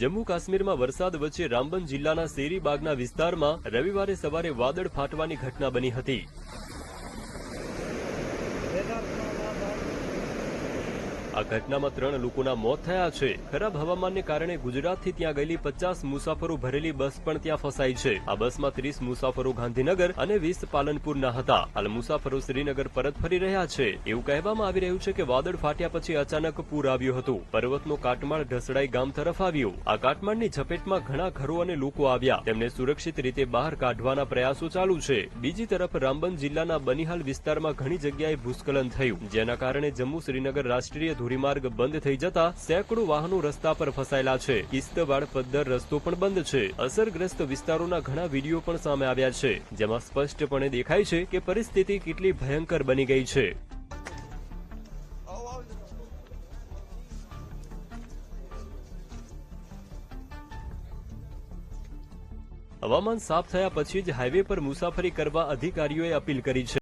જમ્મુ કાશ્મીરમાં વરસાદ વચ્ચે રામબન જિલ્લાના શેરીબાગના વિસ્તારમાં રવિવારે સવારે વાદળ ફાટવાની ઘટના બની હતી. આ ઘટનામાં ત્રણ લોકોના મોત થયા છે. ખરાબ હવામાનને કારણે ગુજરાતથી ત્યાં ગયેલી પચાસ મુસાફરો ભરેલી બસ પણ ત્યાં ફસાઈ છે. આ બસમાં ત્રીસ મુસાફરો ગાંધીનગર અને વીસ પાલનપુરના હતા. હાલ મુસાફરો શ્રીનગર પરત ફરી રહ્યા છે. એવું કહેવામાં આવી રહ્યું છે કે વાદળ ફાટ્યા પછી અચાનક પૂર આવ્યું હતું. પર્વતનો કાટમાળ ઢસડાઈ ગામ તરફ આવ્યો. આ કાટમાળની ઝપેટમાં ઘણા ઘરો અને લોકો આવ્યા. તેમને સુરક્ષિત રીતે બહાર કાઢવાના પ્રયાસો ચાલુ છે. બીજી તરફ રામબન જિલ્લાના બનિહાલ વિસ્તારમાં ઘણી જગ્યાએ ભૂસ્ખલન થયું. જેના કારણે જમ્મુ શ્રીનગર રાષ્ટ્રીય ધોરીમાર્ગ બંધ થઈ જતા સેંકડો વાહનો રસ્તા પર ફસાયેલા છે. કિસ્તવાડ પદ્ધર રસ્તો પણ બંધ છે. અસરગ્રસ્ત વિસ્તારોના ઘણા વીડિયો પણ સામે આવ્યા છે, જેમાં સ્પષ્ટપણે દેખાય છે કે પરિસ્થિતિ કેટલી ભયંકર બની ગઈ છે. હવામાન સાફ થયા પછી જ હાઈવે પર મુસાફરી કરવા અધિકારીઓએ અપીલ કરી છે.